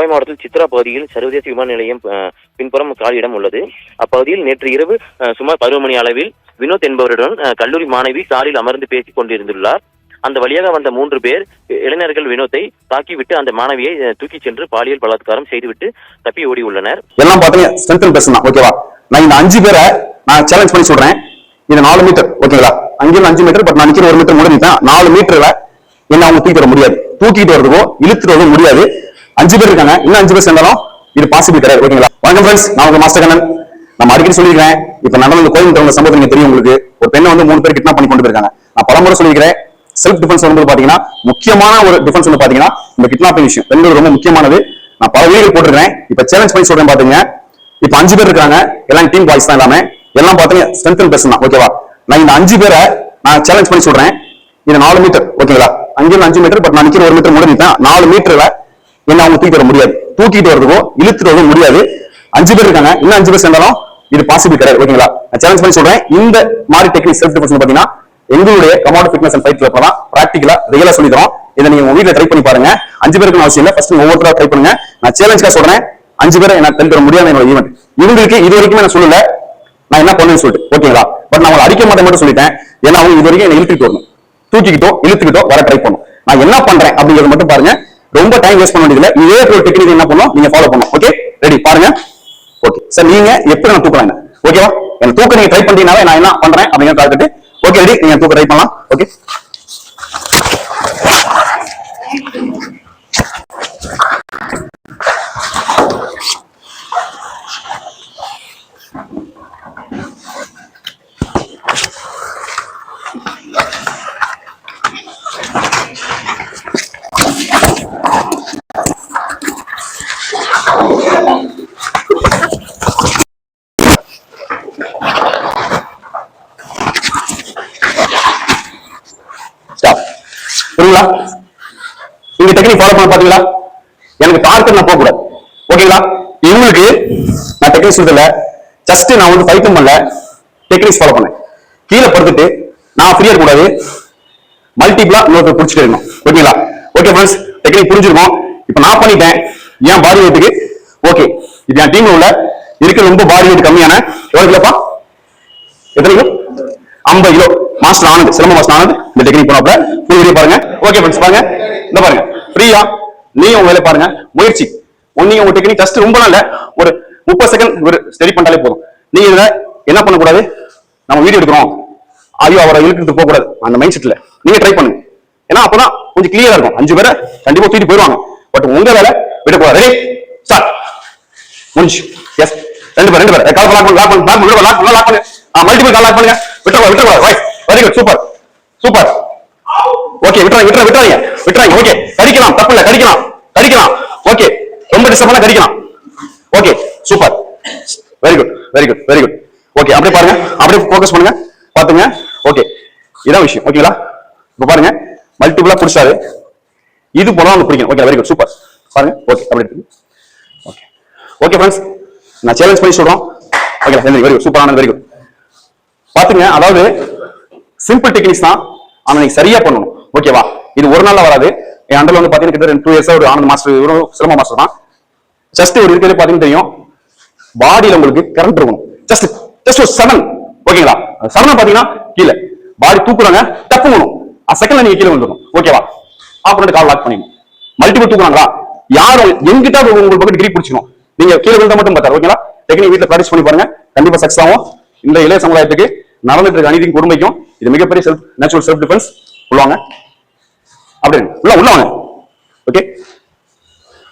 கோவை மாவட்டத்தில் சித்ரா பகுதியில் சர்வதேச விமான நிலையம் பின்புறம் காலியிடம் உள்ளது. அப்பகுதியில் நேற்று இரவு சுமார் பதினொரு மணி அளவில் வினோத் என்பவருடன் கல்லூரி மாணவி காரில் அமர்ந்து பேசிக் கொண்டிருந்துள்ளார். அந்த வழியாக வந்த மூன்று பேர் இளைஞர்கள் வினோத்தை தாக்கிவிட்டு அந்த மாணவியை தூக்கி சென்று பாலியல் பலாத்காரம் செய்துவிட்டு தப்பி ஓடி உள்ளனர் எல்லாம் பார்த்தீங்க ஸ்ட்ரென்த் பேசணும் ஓகேவா நான் இந்த அஞ்சு பேரை நான் சேலஞ்ச் பண்ணி சொல்றேன். இது நாலு மீட்டர் ஓகேங்களா அங்கிருந்து அஞ்சு மீட்டர் பட் நான் நிக்கிற ஒரு மீட்டர் முடிஞ்சுட்டேன் நாலு மீட்டர்ல என்ன அவங்க தூக்கிட்டு வர முடியாது. தூக்கிட்டு வரதுக்கும் இழுத்துட்டு வரதும் முடியாது. அஞ்சு பேர் இருக்காங்க. இன்னும் அஞ்சு பேர் சேர்ந்தாலும் இது பாசிபிள் கிடையாது. ஓகேங்களா வணக்கம் ஃப்ரெண்ட்ஸ் நான் உங்க மாஸ்டர் கண்ணன். நம்ம அடிக்கடி சொல்லியிருக்கேன் இப்ப நடந்த கோவில் கோயில் தவங்க நீங்க தெரியும் உங்களுக்கு. ஒரு பெண்ணை வந்து மூணு பேர் கிட்னாப் பண்ணி கொண்டு போயிருக்காங்க. நான் பலமுறை சொல்லியிருக்கிறேன். செல்ஃப் டிஃபென்ஸ் வரும்போது பாத்தீங்கன்னா முக்கியமான ஒரு டிஃபென்ஸ் வந்து பாத்தீங்கன்னா இந்த கிட்னாப்பிங் விஷயம். பெண்கள் ரொம்ப முக்கியமானது. நான் பல வீடியோ போட்டிருக்கேன் இப்ப சேலஞ்ச் பண்ணி சொல்றேன் பாத்தீங்க. இப்ப அஞ்சு பேர் இருக்காங்க. எல்லாம் டீம் பாய்ஸ் தான் எல்லாமே. எல்லாம் பாத்தீங்க ஸ்ட்ரென்த் பேசணும் ஓகேவா நான் இந்த அஞ்சு பேரை நான் சேலஞ்ச் பண்ணி சொல்றேன். இது நாலு மீட்டர் ஓகேங்களா அங்கிருந்து அஞ்சு மீட்டர் பட் நான் நிக்கிற ஒரு மீட்டர் முடிஞ்சுட்டேன் நாலு மீட்டர்ல என்ன அவங்க தூக்கிட்டு வர முடியாது. தூக்கிட்டு வரதுக்கும் இழுத்துட்டு வரதும் முடியாது. அஞ்சு பேர் இருக்காங்க. இன்னும் அஞ்சு பேர் சேர்ந்தாலும் இது பாசிபிள் கிடையாது. ஓகேங்களா? நான் சேலஞ்ச் பண்ணி சொல்றேன். இந்த மாதிரி டெக்னிக் செல்ஃப் டிஃபென்ஸ் பாத்தீங்கன்னா எங்களுடைய கமாண்ட் ஃபிட்னஸ் அண்ட் ஃபைட் கிளப்ல தான் பிராக்டிகலா ரியலா சொல்லி தரோம். இதை நீங்க உங்க வீட்டுல ட்ரை பண்ணி பாருங்க. அஞ்சு பேருக்கு அவசியம் இல்லை. ஃபர்ஸ்ட் ஒவ்வொருத்தரா ட்ரை பண்ணுங்க. நான் சேலஞ்சுக்காக சொல்றேன். அஞ்சு பேரை என்ன தடுக்க முடியாது என்னோட ஈவெண்ட் இவங்களுக்கு இது வரைக்கும் நான் சொல்லல. நான் என்ன பண்ணுன்னு சொல்லிட்டு ஓகேங்களா? பட் நான் அவங்களை அடிக்க மாட்டேன் மட்டும் சொல்லிட்டேன். ஏன்னா அவங்க இது வரைக்கும் என்ன இழுத்துட்டு வரணும். தூக்கிக்கிட்டோ இழுத்துக்கிட்டோ வர ட்ரை பண்ணும். நான் என்ன பண்றேன் அப்படிங்கறத மட்டும் பாருங்க. ரொம்ப டைம் வேஸ்ட் பண்ண வேண்டியதுல இதே ஒரு டெக்னிக் என்ன பண்ணும்? நீங்க ஃபாலோ பண்ணும். ஓகே ரெடி பாருங்க. ஓகே சார் நீங்க எப்படி நான் தூக்கலாம் ஓகேவா என்ன தூக்க நீங்க ட்ரை பண்ணீங்கனாவே நான் என்ன பண்றேன் அப்படிங்கிற பார்த்துட்டு ஓகே ரெடி நீங்க தூக்க ட்ரை பண்ணலாம். ஓகே புரியுங்களா இந்த டெக்னிக் ஃபாலோ பண்ண பாத்தீங்களா? எனக்கு டார்கெட் நான் போக கூடாது ஓகேங்களா? இவங்களுக்கு நான் டெக்னிக் சொல்றதுல ஜஸ்ட் நான் வந்து ஃபைட்டும் பண்ணல. டெக்னிக்ஸ் ஃபாலோ பண்ணேன். கீழே படுத்துட்டு நான் ஃப்ரீயா கூடாது மல்டிபிளா இன்னொருத்தர் பிடிச்சிட்டு இருக்கணும். ஓகேங்களா? ஓகே ஃப்ரெண்ட்ஸ் டெக்னிக் புரிஞ்சிருக்கும். இப்போ நான் பண்ணிட்டேன். ஏன் பாடி வெயிட்டுக்கு ஓகே இது என் டீம்ல உள்ள இருக்கிற ரொம்ப பாடி வெயிட் கம்மியான. எவ்வளோ கிலோப்பா? எத்தனை கிலோ? ஐம்பது கிலோ. மாஸ்டர் ஆனந்த் சிலம்ப மாஸ்டர் ஆனந்த் இந்த டெக்னிக் போனப்பல ஃபுல் வீடியோ பாருங்க. ஓகே ஃப்ரெண்ட்ஸ் பாருங்க. இந்த பாருங்க. ஃப்ரீயா நீங்க உங்க வேலை பாருங்க. முயற்சி. நீங்க உங்க டெக்னிக் ஜஸ்ட் ரொம்ப இல்ல ஒரு முப்பது செகண்ட் ஒரு ஸ்டடி பண்ணாலே போதும். நீங்க இதுல என்ன பண்ணக்கூடாது? நம்ம வீடியோ எடுக்கிறோம். ஐயோ அவரை இழுத்துட்டு போகக்கூடாது. அந்த மைண்ட் செட்ல நீங்க ட்ரை பண்ணுங்க. ஏன்னா அப்பதான் கொஞ்சம் கிளியரா இருக்கும். அஞ்சு பேரை கண்டிப்பா தூக்கிட்டு போயிடுவாங்க. பட் உங்க வேலை விடக்கூடாது. ரெடி ஸ்டார்ட் முடிஞ்சு. எஸ் ரெண்டு பேர் ரெண்டு பேர். கால் லாக் பண்ணு லாக் பண்ணு லாக் பண்ணு லாக் பண்ணு. லாக் பண்ணு ஆ மல்டிபிள் கால் லாக் பண்ணுங்க. விட்டுறா விட்டுறா right very good super super. Okay விட்டுறாங்க விட்டுறா விட்டுறாங்க விட்டுறாங்க ஓகே. கடிக்கலாம் தப்பு இல்ல கடிக்கலாம் கடிக்கலாம். ஓகே ரொம்ப disturb கடிக்கலாம். Okay super. Very good very good very good okay அப்படியே பாருங்க அப்படியே ஃபோக்கஸ் பண்ணுங்க பாத்துங்க ஓகே இதான் விஷயம் ஓகேங்களா இப்ப பாருங்க மல்டிபிளா புடிச்சாரு. இது போல அவங்க பிடிக்கும் ஓகே வெரி குட் சூப்பர். பாருங்க ஓகே அப்படி இருக்கு ஓகே ஓகே ஃப்ரெண்ட்ஸ் நான் சேலஞ்ச் பண்ணி சொல்றோம். ஓகே வெரி குட் சூப்பரான வெரி குட் பாத்துங்க அதாவது சிம்பிள் டெக்னிக்ஸ் தான் ஆனா நீங்க சரியா பண்ணணும். ஓகேவா இது ஒரு நாள்ல வராது. என் அண்டர்ல வந்து பாத்தீங்கன்னா கிட்ட டூ இயர்ஸ் ஒரு ஆனந்த் மாஸ்டர் இவரும் சிலம்ப மாஸ்டர் தான். ஜஸ்ட் ஒரு இருக்கிறது பாத்தீங்கன்னா தெரியும். பாடியில உங்களுக்கு கரண்ட் இருக்கணும். ஜஸ்ட் ஜஸ்ட் ஒரு செவன் ஓகேங்களா செவன் பாத்தீங்கன்னா கீழே. பாடி தூக்குறாங்க தப்புங்கணும் செகண்ட்ல நீங்க கீழே வந்துடும் ஓகேவா ஆப்போனட் கால் லாக் பண்ணிடணும். மல்டிபிள் தூக்குறாங்களா? யாரும் எங்கிட்ட உங்களுக்கு பக்கம் டிகிரி பிடிச்சிடும் நீங்க கீழே விழுந்தா மட்டும் பார்த்தாரு. ஓகேங்களா டெக்னிக் வீட்டில் ப்ராக்டிஸ் பண்ணி பாருங்க. கண்டிப்பா சக்ஸ் ஆகும். இந்த இளைய சமுதாயத்துக்கு நடந்துட்டு இருக்க அநீதிக்கும் கொடுமைக்கும் இது மிகப்பெரிய செல்ஃப் நேச்சுரல் செல்ஃப் டிஃபென்ஸ் உள்ளவாங்க. அப்படின்னு உள்ள உள்ள வாங்க okay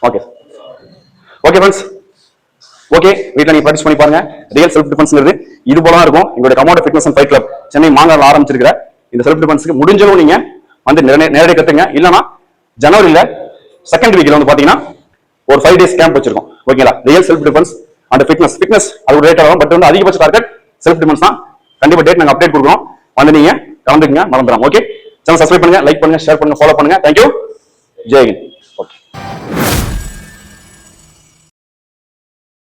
okay okay friends okay வீட்டில் நீங்க ப்ராக்டிஸ் பண்ணி பாருங்க. ரியல் செல்ஃப் டிஃபென்ஸ்ங்கிறது இது போல தான் இருக்கும். எங்களுடைய commando fitness and fight club Chennai மாங்கால ஆரம்பிச்சிருக்கிற இந்த செல்ஃப் டிஃபென்ஸ்க்கு முடிஞ்சளவு நீங்க வந்து நேரடி- கத்துங்க. இல்லனா ஜனவரியில செகண்ட் வீக்ல வந்து பாத்தீங்கன்னா ஒரு ஃபைவ் டேஸ் கேம்ப் வச்சிருக்கோம். ஓகேங்களா ரியல் செல்ஃப் டிஃபென்ஸ் அந்த ஃபிட்னஸ் ஃபிட்னஸ் அது ரேட் ஆகும் பட் வந்து அதிகபட்ச டார்கெட் செல்ஃப் டிஃபென்ஸ் தான். கண்டிப்பா டேட் நாங்க அப்டேட் கொடுக்குறோம். வந்து நீங்க கலந்துக்குங்க மறந்துடாம ஓகே சேனல் சப்ஸ்கிரைப் பண்ணுங்க லைக் பண்ணுங்க ஷேர் பண்ணுங்க ஃபாலோ பண்ணுங்க. தேங்க்யூ ஜெயகின் ஓகே